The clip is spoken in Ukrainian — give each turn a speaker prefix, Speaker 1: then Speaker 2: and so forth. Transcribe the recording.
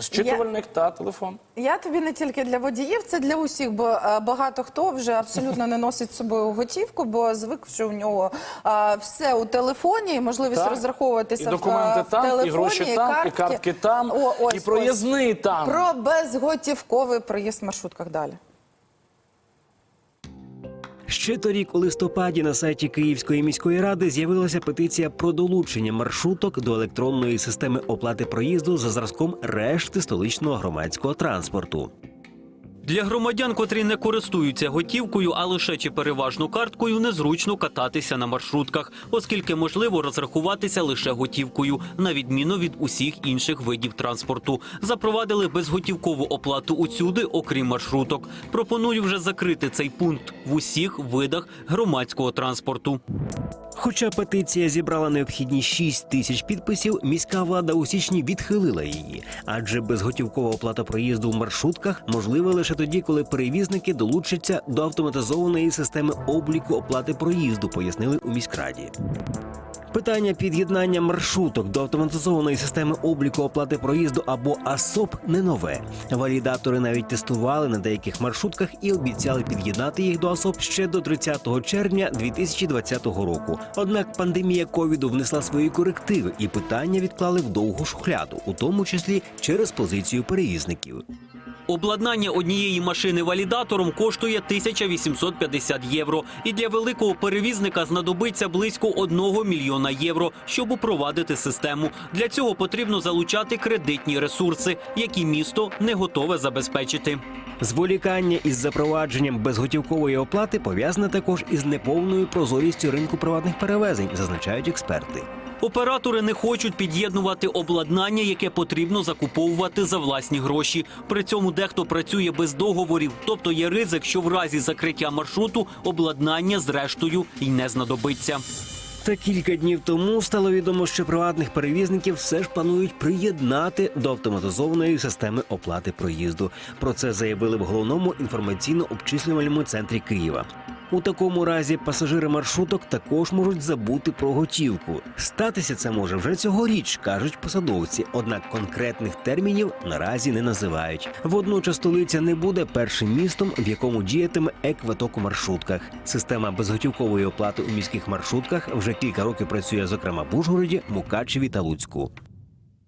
Speaker 1: Щитувальник та телефон.
Speaker 2: Я тобі не тільки для водіїв, це для усіх, бо е, багато хто вже абсолютно не носить з собою готівку, бо звик, що в нього е, все у телефоні, і можливість
Speaker 1: Так.
Speaker 2: розраховуватися
Speaker 1: І
Speaker 2: в,
Speaker 1: документи
Speaker 2: в
Speaker 1: там,
Speaker 2: телефоні,
Speaker 1: і гроші там, і картки там,
Speaker 2: О, ось,
Speaker 1: і проїзний там.
Speaker 2: Про безготівковий проїзд в маршрутках далі.
Speaker 3: Ще торік у листопаді на сайті Київської міської ради з'явилася петиція про долучення маршруток до електронної системи оплати проїзду за зразком решти столичного громадського транспорту.
Speaker 4: Для громадян, котрі не користуються готівкою, а лише чи переважно карткою, незручно кататися на маршрутках, оскільки можливо розрахуватися лише готівкою, на відміну від усіх інших видів транспорту. Запровадили безготівкову оплату усюди, окрім маршруток. Пропоную вже закрити цей пункт в усіх видах громадського транспорту.
Speaker 3: Хоча петиція зібрала необхідні 6 тисяч підписів, міська влада у січні відхилила її, адже безготівкова оплата проїзду в маршрутках можлива лише тоді, коли перевізники долучаться до автоматизованої системи обліку оплати проїзду, пояснили у міськраді. Питання під'єднання маршруток до автоматизованої системи обліку оплати проїзду або АСОП не нове. Валідатори навіть тестували на деяких маршрутках і обіцяли під'єднати їх до АСОП ще до 30 червня 2020 року. Однак пандемія ковіду внесла свої корективи, і питання відклали в довгу шухляду, у тому числі через позицію перевізників.
Speaker 4: Обладнання однієї машини валідатором коштує 1850 євро, і для великого перевізника знадобиться близько 1 мільйона євро, щоб упровадити систему. Для цього потрібно залучати кредитні ресурси, які місто не готове забезпечити.
Speaker 3: Зволікання із запровадженням безготівкової оплати пов'язане також із неповною прозорістю ринку приватних перевезень, зазначають експерти.
Speaker 4: Оператори не хочуть під'єднувати обладнання, яке потрібно закуповувати за власні гроші. При цьому дехто працює без договорів, тобто є ризик, що в разі закриття маршруту обладнання зрештою й не знадобиться.
Speaker 3: Та кілька днів тому стало відомо, що приватних перевізників все ж планують приєднати до автоматизованої системи оплати проїзду. Про це заявили в головному інформаційно-обчислювальному центрі Києва. У такому разі пасажири маршруток також можуть забути про готівку. Статися це може вже цьогоріч, кажуть посадовці. Однак конкретних термінів наразі не називають. Водночас столиця не буде першим містом, в якому діятиме екваток у маршрутках. Система безготівкової оплати у міських маршрутках вже кілька років працює, зокрема в Ужгороді, Мукачеві та Луцьку.